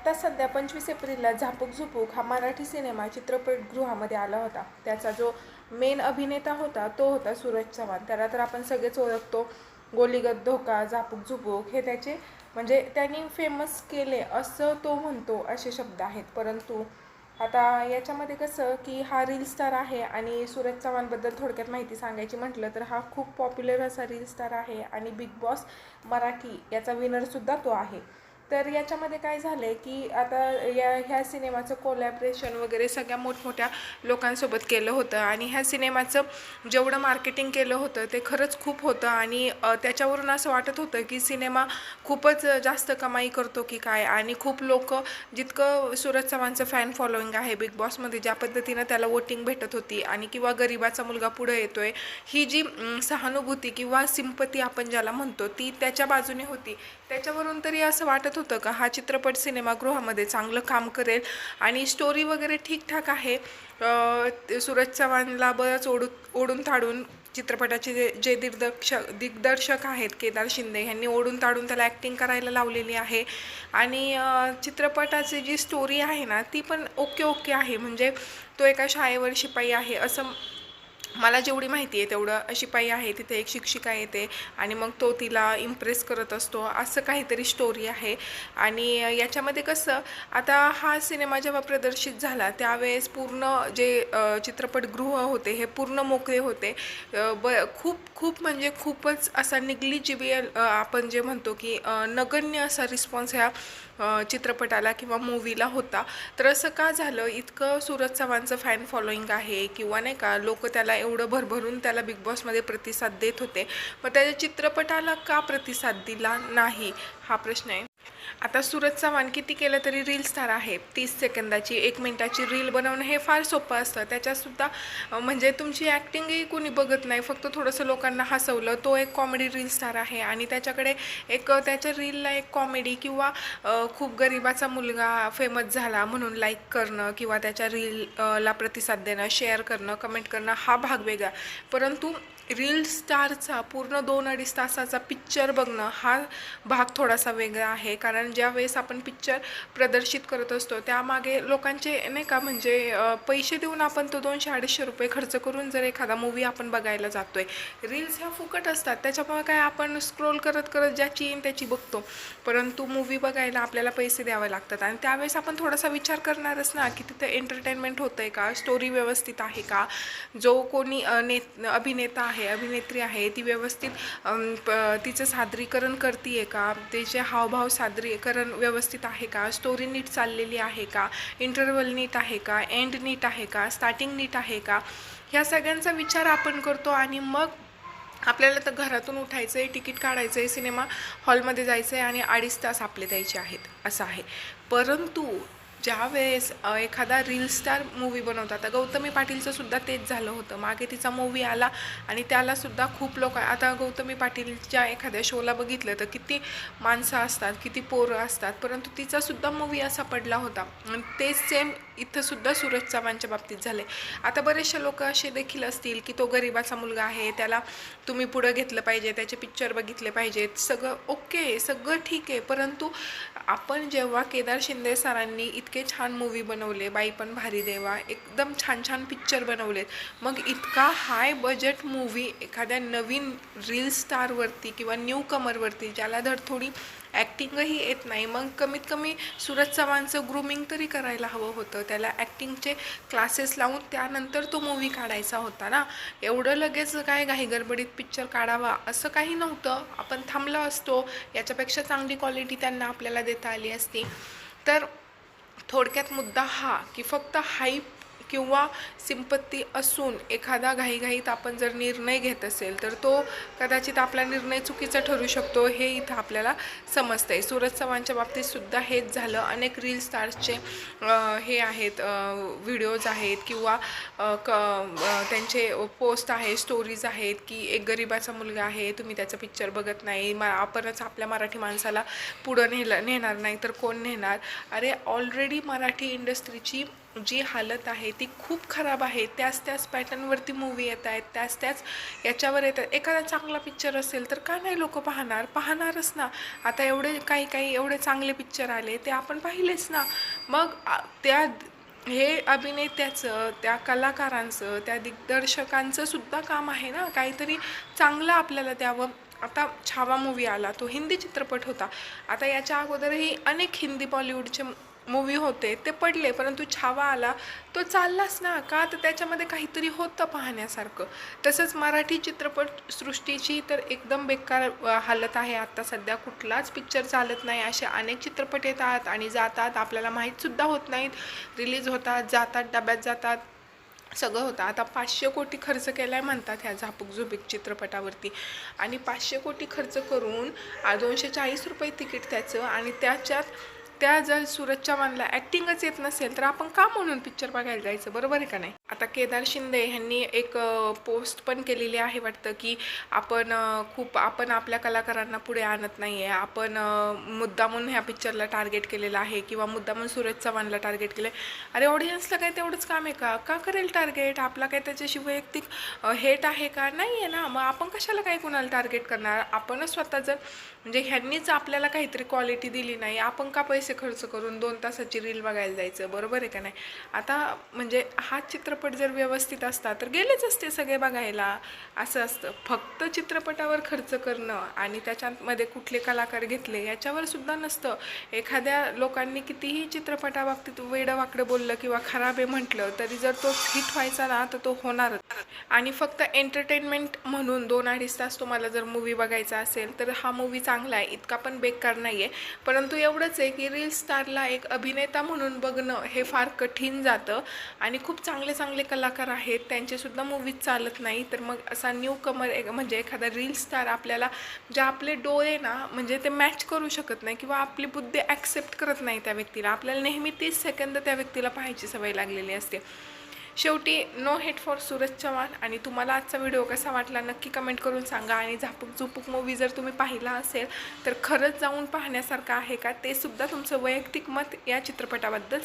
आत्ता सध्या पंचवीस एप्रिलला झापूक झुपूक हा मराठी सिनेमा चित्रपटगृहामध्ये आला होता. त्याचा जो मेन अभिनेता होता तो होता सूरज चव्हाण. त्याला तर आपण सगळेच ओळखतो. गोलीगत धोका झापूक झुपूक हे त्याचे म्हणजे त्यांनी फेमस केले असं तो म्हणतो असे शब्द आहेत. परंतु आता याच्यामध्ये कसं की हा रील स्टार आहे आणि सूरज चव्हाणबद्दल थोडक्यात माहिती सांगायची म्हटलं तर हा खूप पॉप्युलर असा रील स्टार आहे आणि बिग बॉस मराठी याचा विनरसुद्धा तो आहे. तर याच्यामध्ये काय झालं आहे की आता या ह्या सिनेमाचं कोलॅबरेशन वगैरे सगळ्या मोठमोठ्या लोकांसोबत केलं होतं आणि ह्या सिनेमाचं जेवढं मार्केटिंग केलं होतं ते खरंच खूप होतं आणि त्याच्यावरून असं वाटत होतं की सिनेमा खूपच जास्त कमाई करतो की काय आणि खूप लोक जितकं सूरज चव्हाणचं फॅन फॉलोईंग आहे बिग बॉसमध्ये ज्या पद्धतीनं त्याला वोटिंग भेटत होती आणि किंवा गरिबाचा मुलगा पुढं येतो आहे ही जी सहानुभूती किंवा सिंपती आपण ज्याला म्हणतो ती त्याच्या बाजूने होती. त्याच्यावरून तरी असं वाटत होतं का? हा चित्रपट सिनेमागृहामध्ये चांगलं काम करेल आणि स्टोरी वगैरे ठीकठाक आहे. सूरज चव्हाणला बरंच ओढू ओढून ताडून चित्रपटाचे जे जे दिग्दर्शक दिग्दर्शक आहेत केदार शिंदे यांनी ओढून ताडून त्याला ॲक्टिंग करायला लावलेली आहे. आणि चित्रपटाची जी स्टोरी आहे ना ती पण ओके ओके आहे. म्हणजे तो एका शाळेवर शिपाई आहे असं मला जेवढी माहिती आहे तेवढं शिपाई आहे तिथे एक शिक्षिका येते आणि मग तो तिला इम्प्रेस करत असतो. असं काहीतरी स्टोरी आहे. आणि याच्यामध्ये कसं आता हा सिनेमा जेव्हा प्रदर्शित झाला त्यावेळेस पूर्ण जे चित्रपटगृह होते हे पूर्ण मोकळे होते. ब खूप खूप म्हणजे खूपच असा निग्लिजिबियल आपण जे म्हणतो की नगण्य असा रिस्पॉन्स ह्या चित्रपटाला किंवा मूवीला होता. तर असं का झालं? इतकं सूरज चव्हाणचं फॅन फॉलोईंग आहे किंवा नाही का लोक त्याला एवढं भरभरून त्याला बिग बॉसमध्ये प्रतिसाद देत होते. मग त्याच्या चित्रपटाला का प्रतिसाद दिला नाही? हा प्रश्न आहे. आता सुरतचा मान किती केलं तरी रील स्टार आहे. तीस सेकंदाची एक मिनटाची रील बनवणं हे फार सोपं असतं. त्याच्यातसुद्धा म्हणजे तुमची ॲक्टिंगही कोणी बघत नाही. फक्त थोडंसं लोकांना हसवलं तो एक कॉमेडी रील स्टार आहे. आणि त्याच्याकडे एक त्याच्या रीलला एक कॉमेडी किंवा खूप गरिबाचा मुलगा फेमस झाला म्हणून लाईक करणं किंवा त्याच्या रीलला प्रतिसाद देणं शेअर करणं कमेंट करणं हा भाग वेगळा. परंतु रील स्टारचा पूर्ण दोन अडीच तासाचा पिक्चर बघणं हा भाग थोडासा वेगळा आहे. कारण ज्या वेळेस आपण पिक्चर प्रदर्शित करत असतो त्यामागे लोकांचे नाही का म्हणजे पैसे देऊन आपण तो दोनशे अडीचशे रुपये खर्च करून जर एखादा मूवी आपण बघायला जातो आहे रील्स ह्या फुकट असतात. त्याच्यामुळे काय आपण स्क्रोल करत करत ज्याची येईन त्याची बघतो. परंतु मूवी बघायला आपल्याला पैसे द्यावे लागतात. आणि त्यावेळेस आपण थोडासा विचार करणारच ना की तिथं एंटरटेनमेंट होतं आहे का? स्टोरी व्यवस्थित आहे का? जो कोणी ने अभिनेता आहे आहे अभिनेत्री आहे ती व्यवस्थित प- तिचं सादरीकरण करते का? तिचे हावभाव सादरीकरण व्यवस्थित आहे का? स्टोरी नीट चाललेली आहे का? इंटरवल नीट आहे का? एंड नीट आहे का? स्टार्टिंग नीट आहे का? ह्या सगळ्यांचा विचार आपण करतो आणि मग आपल्याला तर घरातून उठायचं आहे तिकीट काढायचं आहे सिनेमा हॉलमध्ये जायचं आहे आणि अडीच तास आपले द्यायचे आहेत. असं आहे. परंतु ज्या वेळेस एखादा रील स्टार मूवी बनवतात आता गौतमी पाटीलचं सुद्धा तेच झालं होतं. मागे तिचा मूवी आला आणि त्यालासुद्धा खूप लोक आता गौतमी पाटीलच्या एखाद्या शोला बघितलं तर किती माणसं असतात किती पोरं असतात परंतु तिचासुद्धा मूवी असा पडला होता. आणि तेच सेम इथंसुद्धा सूरज चव्हाणच्या बाबतीत झाले आता बरेचसे लोक असे देखील असतील की तो गरिबाचा मुलगा आहे त्याला तुम्ही पुढं घेतलं पाहिजे त्याचे पिक्चर बघितले पाहिजेत. सगळं ओके सगळं ठीक आहे. परंतु आपण जेव्हा केदार शिंदे सरांनी इतके छान मूवी बनवले बाई पण भारी देवा एकदम छान छान पिक्चर बनवलेत मग इतका हाय बजेट मूवी एखाद्या नवीन रील स्टारवरती किंवा न्यू कमरवरती ज्याला धड थोडी ॲक्टिंगही येत नाही. मग कमीत कमी सूरज चव्हाणचं ग्रुमिंग तरी करायला हवं होतं. त्याला ॲक्टिंगचे क्लासेस लावून त्यानंतर तो मूवी काढायचा होता ना. एवढं लगेच काय घाईगडबडीत पिक्चर काढावा असं काही नव्हतं. आपण थांबलो असतो. याच्यापेक्षा चांगली क्वालिटी त्यांना आपल्याला देता आली असती. तर थोडक्यात मुद्दा हा की फक्त हाईप किंवा सिंपत्ती असून एखादा घाईघाईत आपण जर निर्णय घेत असेल तर तो कदाचित आपला निर्णय चुकीचा ठरू शकतो हे इथं आपल्याला समजतं आहे सूरज चव्हाणच्या बाबतीत सुद्धा हेच झालं. अनेक रील स्टार्सचे हे आहेत व्हिडिओज आहेत किंवा क त्यांचे पोस्ट आहे स्टोरीज आहेत की एक गरिबाचा मुलगा आहे तुम्ही त्याचा पिक्चर बघत नाही मा आपणच आपल्या मराठी माणसाला पुढं नेलं नेणार नाही तर कोण नेणार? अरे ऑलरेडी मराठी इंडस्ट्रीची जी हालत आहे ती खूप खराब आहे. त्याच त्याच पॅटर्नवरती मूवी येत आहेत. त्याच त्याच याच्यावर येतात एखादा चांगला पिक्चर असेल तर का नाही लोक पाहणार? पाहणारच ना. आता एवढे काही काही एवढे चांगले पिक्चर आले ते आपण पाहिलेच ना. मग त्या हे अभिनेत्याचं त्या कलाकारांचं त्या दिग्दर्शकांचं सुद्धा काम आहे ना. काहीतरी चांगलं आपल्याला द्यावं. आता छावा मूवी आला तो हिंदी चित्रपट होता. आता याच्या अगोदरही अनेक हिंदी बॉलिवूडचे मूवी होते ते पडले परंतु छावा आला तो चाललाच ना का? तर त्याच्यामध्ये काहीतरी होतं पाहण्यासारखं. तसंच मराठी चित्रपट सृष्टीची तर एकदम बेकार हालत आहे आत्ता सध्या. कुठलाच पिक्चर चालत नाही असे अनेक चित्रपट येतात आणि जातात. आपल्याला माहीतसुद्धा होत नाहीत. रिलीज होतात जातात डब्यात जातात. सगळं होतं. आता पाचशे कोटी खर्च केला आहे म्हणतात ह्या झापूक झुपीक चित्रपटावरती. आणि पाचशे कोटी खर्च करून दोनशे चाळीस रुपये तिकीट त्याचं आणि त्याच्यात त्या जर सूरजच्या चव्हाणला ॲक्टिंगच येत नसेल तर आपण का म्हणून पिक्चर बघायला जायचं? बरोबर आहे का नाही? आता केदार शिंदे ह्यांनी एक पोस्ट पण केलेली आहे वाटतं की आपण खूप आपण आपल्या कलाकारांना पुढे आणत नाही आहे आपण मुद्दामून ह्या पिक्चरला टार्गेट केलेलं आहे किंवा मुद्दामून सूरज चव्हाणला टार्गेट केलं आहे अरे ऑडियन्सला काय तेवढंच काम आहे का? का करेल टार्गेट आपला काय त्याच्याशी वैयक्तिक हेट आहे का? नाही आहे ना. मग आपण कशाला काय कुणाला टार्गेट करणार? आपणच स्वतः जर म्हणजे ह्यांनीच आपल्याला काहीतरी क्वालिटी दिली नाही आपण का पैसे पैसे खर्च करून दोन तासाची रील बघायला जायचं बरोबर आहे का नाही? आता म्हणजे हा चित्रपट जर व्यवस्थित असता तर गेलेच असते सगळे बघायला. असं असतं. फक्त चित्रपटावर खर्च करणं आणि त्याच्यामध्ये कुठले कलाकार घेतले याच्यावर सुद्धा नसतं. एखाद्या लोकांनी कितीही चित्रपटाबाबतीत वेडं वाकडं बोललं किंवा खराब आहे म्हटलं तरी जर तो हिट व्हायचा ना तर तो होणारच आणि फक्त एंटरटेनमेंट म्हणून दोन अडीच तास तुम्हाला जर मूवी बघायचा असेल तर हा मूवी चांगला आहे. इतका पण बेकार नाही आहे परंतु एवढंच आहे की रील स्टारला एक अभिनेता म्हणून बघणं हे फार कठीण जातं. आणि खूप चांगले चांगले कलाकार आहेत. त्यांचेसुद्धा मूवीज चालत नाही. तर मग असा न्यू कमर एक म्हणजे एखादा रील स्टार आपल्याला जे आपले डोळे ना म्हणजे ते मॅच करू शकत नाही किंवा आपली बुद्धी ॲक्सेप्ट करत नाही त्या व्यक्तीला. आपल्याला नेहमी तीस सेकंद त्या व्यक्तीला पाहायची सवय लागलेली असते. शेवटी no hate for Suraj Chavan. आणि तुम्हाला आजचा व्हिडिओ कसा वाटला नक्की कमेंट करून सांगा. आणि झापूक झुपूक मूवी जर तुम्ही पाहिला असेल तर खरंच जाऊन पाहण्यासारखं आहे का? ते सुद्धा तुमचं वैयक्तिक मत या चित्रपटाबद्दल